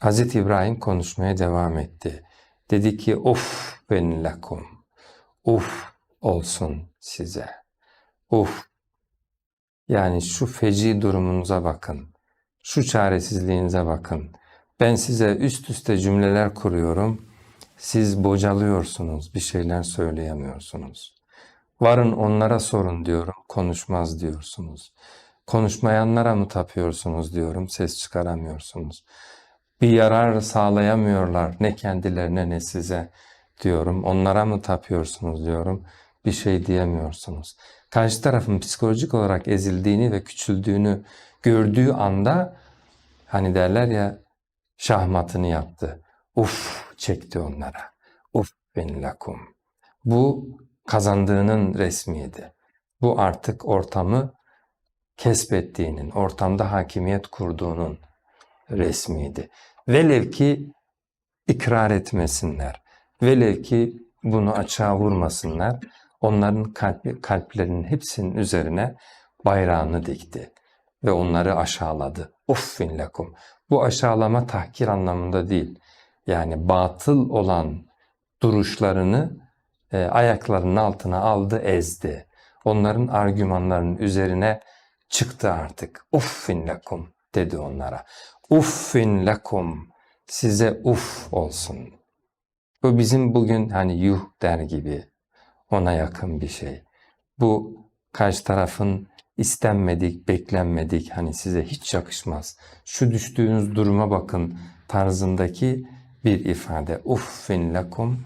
Hz. İbrahim konuşmaya devam etti. Dedi ki of ben lakum. Uf olsun size. Uf. Yani şu feci durumunuza bakın. Şu çaresizliğinize bakın. Ben size üst üste cümleler kuruyorum. Siz bocalıyorsunuz, bir şeyler söyleyemiyorsunuz. Varın onlara sorun diyorum, konuşmaz diyorsunuz. Konuşmayanlara mı tapıyorsunuz diyorum, ses çıkaramıyorsunuz. Bir yarar sağlayamıyorlar ne kendilerine ne size diyorum. Onlara mı tapıyorsunuz diyorum. Bir şey diyemiyorsunuz. Karşı tarafın psikolojik olarak ezildiğini ve küçüldüğünü gördüğü anda hani derler ya şahmatını yaptı. Uf çekti onlara. Uf ben lakum. Bu kazandığının resmiydi. Bu artık ortamı kesbettiğinin, ortamda hakimiyet kurduğunun resmiydi. Velev ki ikrar etmesinler. Velev ki bunu açığa vurmasınlar. Onların kalp, kalplerinin hepsinin üzerine bayrağını dikti ve onları aşağıladı. Uffin lekum. Bu aşağılama tahkir anlamında değil. Yani batıl olan duruşlarını e, ayaklarının altına aldı, ezdi. Onların argümanlarının üzerine çıktı artık. Uffin lekum dedi onlara. Uffin lekum. Size uf olsun. Bu bizim bugün hani yuh der gibi ona yakın bir şey. Bu karşı tarafın istenmedik, beklenmedik, hani size hiç yakışmaz. Şu düştüğünüz duruma bakın tarzındaki bir ifade. Uffin lekum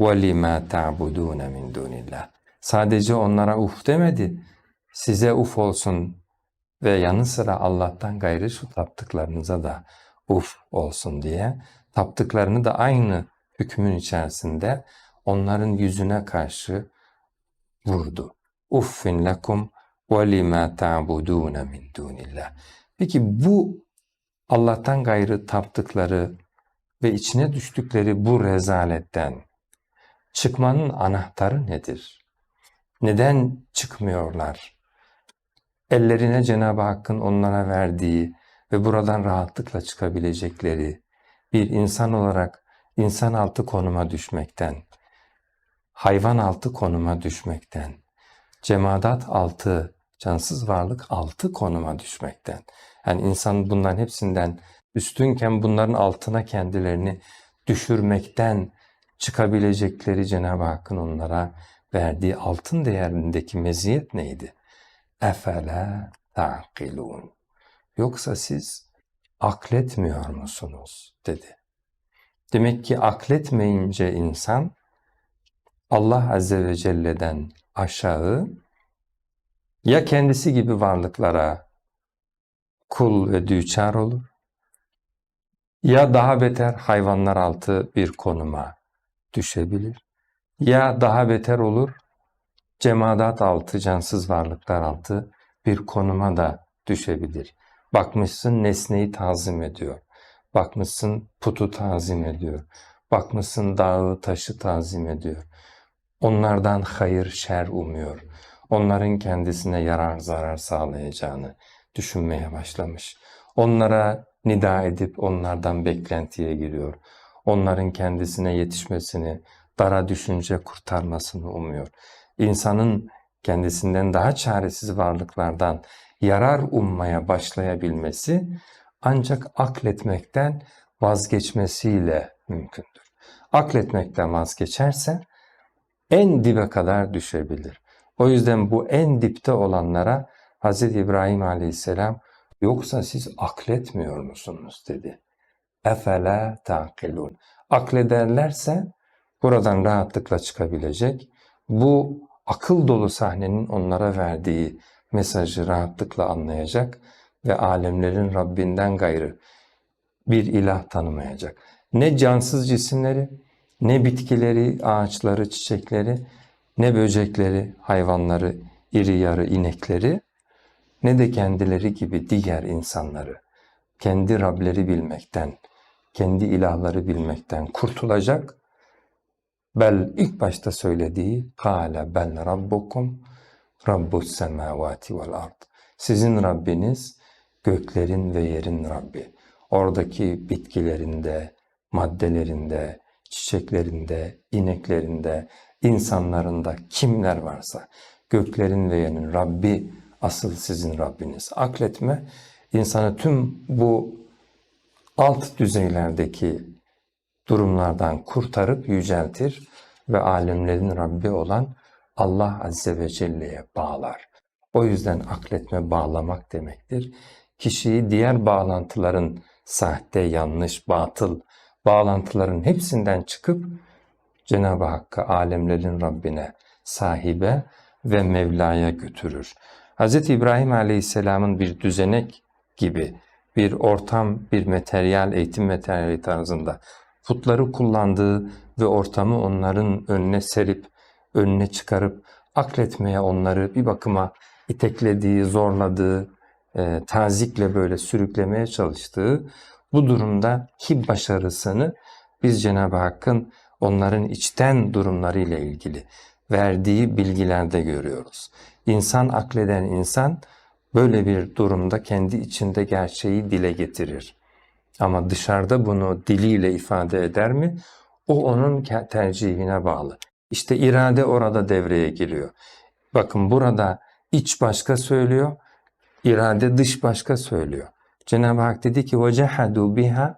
ve lima ta'budun min dunillah. Sadece onlara uf demedi. Size uf olsun ve yanı sıra Allah'tan gayrı şu taptıklarınıza da uf olsun diye taptıklarını da aynı hükmün içerisinde onların yüzüne karşı vurdu. Uffin lekum ve lima ta'budun min dunillah. Peki bu Allah'tan gayrı taptıkları ve içine düştükleri bu rezaletten çıkmanın anahtarı nedir? Neden çıkmıyorlar? Ellerine Cenab-ı Hakk'ın onlara verdiği ve buradan rahatlıkla çıkabilecekleri bir insan olarak insan altı konuma düşmekten, hayvan altı konuma düşmekten, cemadat altı, cansız varlık altı konuma düşmekten. Yani insan bunların hepsinden üstünken bunların altına kendilerini düşürmekten çıkabilecekleri Cenab-ı Hakk'ın onlara verdiği altın değerindeki meziyet neydi? Efela ta'kilun. Yoksa siz akletmiyor musunuz? dedi. Demek ki akletmeyince insan Allah Azze ve Celle'den aşağı ya kendisi gibi varlıklara kul ve düçar olur ya daha beter hayvanlar altı bir konuma düşebilir ya daha beter olur cemadat altı cansız varlıklar altı bir konuma da düşebilir. Bakmışsın nesneyi tazim ediyor. Bakmışsın putu tazim ediyor. Bakmışsın dağı taşı tazim ediyor. Onlardan hayır şer umuyor. Onların kendisine yarar zarar sağlayacağını düşünmeye başlamış. Onlara nida edip onlardan beklentiye giriyor. Onların kendisine yetişmesini, dara düşünce kurtarmasını umuyor. İnsanın kendisinden daha çaresiz varlıklardan yarar ummaya başlayabilmesi ancak akletmekten vazgeçmesiyle mümkündür. Akletmekten vazgeçerse en dibe kadar düşebilir. O yüzden bu en dipte olanlara Hz. İbrahim aleyhisselam yoksa siz akletmiyor musunuz dedi. Efela taqilun. Aklederlerse buradan rahatlıkla çıkabilecek. Bu akıl dolu sahnenin onlara verdiği mesajı rahatlıkla anlayacak ve alemlerin Rabbinden gayrı bir ilah tanımayacak. Ne cansız cisimleri, ne bitkileri, ağaçları, çiçekleri, ne böcekleri, hayvanları, iri yarı inekleri, ne de kendileri gibi diğer insanları, kendi Rableri bilmekten, kendi ilahları bilmekten kurtulacak. Bel ilk başta söylediği kâle bel rabbukum rabbus semavati vel ard. Sizin Rabbiniz göklerin ve yerin Rabbi. oradaki bitkilerinde, maddelerinde, çiçeklerinde, ineklerinde, insanlarında kimler varsa göklerin ve yerin Rabbi asıl sizin Rabbiniz. Akletme insanı tüm bu alt düzeylerdeki durumlardan kurtarıp yüceltir ve alemlerin Rabbi olan Allah Azze ve Celle'ye bağlar. O yüzden akletme bağlamak demektir. Kişiyi diğer bağlantıların sahte, yanlış, batıl bağlantıların hepsinden çıkıp Cenab-ı Hakk'a, alemlerin Rabbine, sahibe ve Mevla'ya götürür. Hz. İbrahim Aleyhisselam'ın bir düzenek gibi bir ortam, bir materyal, eğitim materyali tarzında putları kullandığı ve ortamı onların önüne serip, önüne çıkarıp akletmeye onları bir bakıma iteklediği, zorladığı, e, tazikle böyle sürüklemeye çalıştığı bu durumda ki başarısını biz Cenab-ı Hakk'ın onların içten durumlarıyla ilgili verdiği bilgilerde görüyoruz. İnsan akleden insan böyle bir durumda kendi içinde gerçeği dile getirir. Ama dışarıda bunu diliyle ifade eder mi? O onun tercihine bağlı. İşte irade orada devreye giriyor. Bakın burada iç başka söylüyor, irade dış başka söylüyor. Cenab-ı Hak dedi ki وَجَحَدُوا بِهَا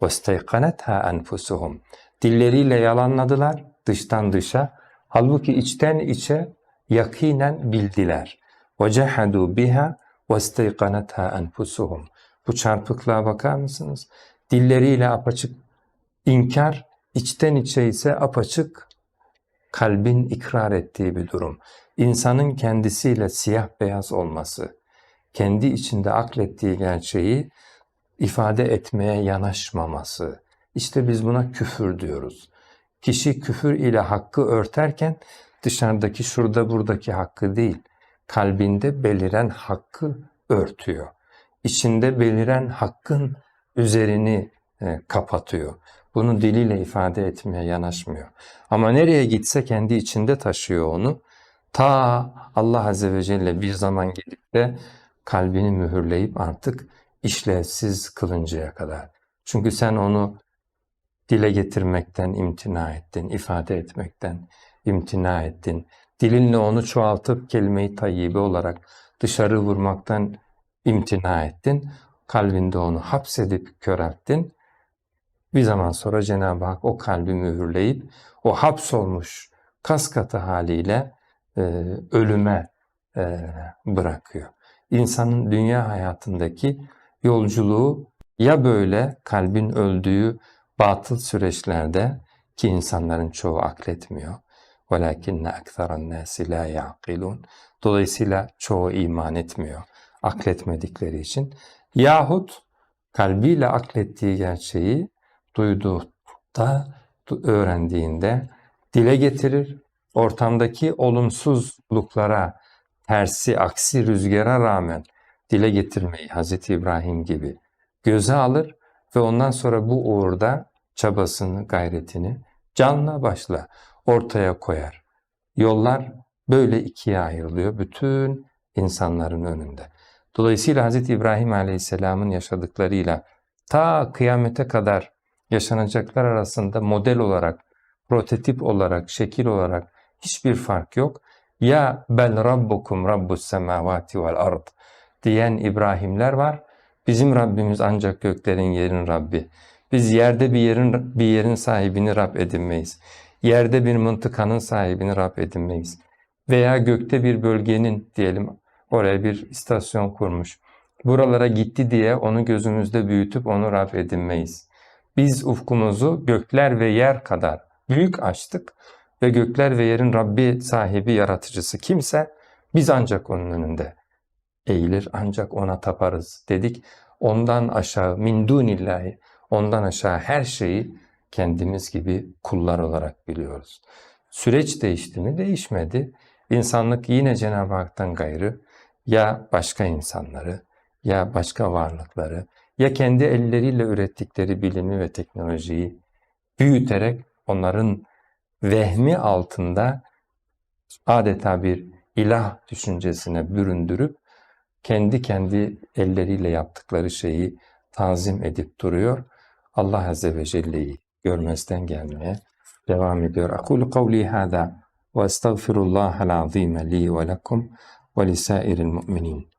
وَاسْتَيْقَنَتْهَا أَنْفُسُهُمْ Dilleriyle yalanladılar dıştan dışa. Halbuki içten içe yakinen bildiler. وَجَحَدُوا بِهَا وَاسْتَيْقَنَتْهَا أَنْفُسُهُمْ bu çarpıklığa bakar mısınız? Dilleriyle apaçık inkar, içten içe ise apaçık kalbin ikrar ettiği bir durum. İnsanın kendisiyle siyah beyaz olması, kendi içinde aklettiği gerçeği ifade etmeye yanaşmaması. İşte biz buna küfür diyoruz. Kişi küfür ile hakkı örterken dışarıdaki şurada buradaki hakkı değil, kalbinde beliren hakkı örtüyor. İçinde beliren hakkın üzerini e, kapatıyor. Bunu diliyle ifade etmeye yanaşmıyor. Ama nereye gitse kendi içinde taşıyor onu. Ta Allah Azze ve Celle bir zaman gelip de kalbini mühürleyip artık işlevsiz kılıncaya kadar. Çünkü sen onu dile getirmekten imtina ettin, ifade etmekten imtina ettin. Dilinle onu çoğaltıp kelime-i tayyibe olarak dışarı vurmaktan imtina ettin. Kalbinde onu hapsedip körelttin. Bir zaman sonra Cenab-ı Hak o kalbi mühürleyip o hapsolmuş kas katı haliyle e, ölüme e, bırakıyor. İnsanın dünya hayatındaki yolculuğu ya böyle kalbin öldüğü batıl süreçlerde ki insanların çoğu akletmiyor. وَلَكِنَّ أَكْثَرَ النَّاسِ لَا يَعْقِلُونَ Dolayısıyla çoğu iman etmiyor akletmedikleri için. Yahut kalbiyle aklettiği gerçeği duyduğunda, öğrendiğinde dile getirir, ortamdaki olumsuzluklara, tersi, aksi rüzgara rağmen dile getirmeyi Hazreti İbrahim gibi göze alır ve ondan sonra bu uğurda çabasını, gayretini canla başla ortaya koyar. Yollar böyle ikiye ayrılıyor bütün insanların önünde. Dolayısıyla Hz. İbrahim Aleyhisselam'ın yaşadıklarıyla ta kıyamete kadar yaşanacaklar arasında model olarak, prototip olarak, şekil olarak hiçbir fark yok. Ya bel rabbukum rabbus semavati vel ard diyen İbrahimler var. Bizim Rabbimiz ancak göklerin yerin Rabbi. Biz yerde bir yerin bir yerin sahibini Rab edinmeyiz. Yerde bir mıntıkanın sahibini Rab edinmeyiz. Veya gökte bir bölgenin diyelim oraya bir istasyon kurmuş. Buralara gitti diye onu gözümüzde büyütüp onu Rab edinmeyiz. Biz ufkumuzu gökler ve yer kadar büyük açtık ve gökler ve yerin Rabbi sahibi yaratıcısı kimse biz ancak onun önünde eğilir ancak ona taparız dedik. Ondan aşağı min dunillahi ondan aşağı her şeyi kendimiz gibi kullar olarak biliyoruz. Süreç değişti mi? Değişmedi. İnsanlık yine Cenab-ı Hak'tan gayrı ya başka insanları ya başka varlıkları ya kendi elleriyle ürettikleri bilimi ve teknolojiyi büyüterek onların vehmi altında adeta bir ilah düşüncesine büründürüp kendi kendi elleriyle yaptıkları şeyi tazim edip duruyor. Allah Azze ve Celle'yi görmezden gelmeye devam ediyor. Akulu kavli hâzâ ve estağfirullahal azîme li ve lekum ولسائر المؤمنين.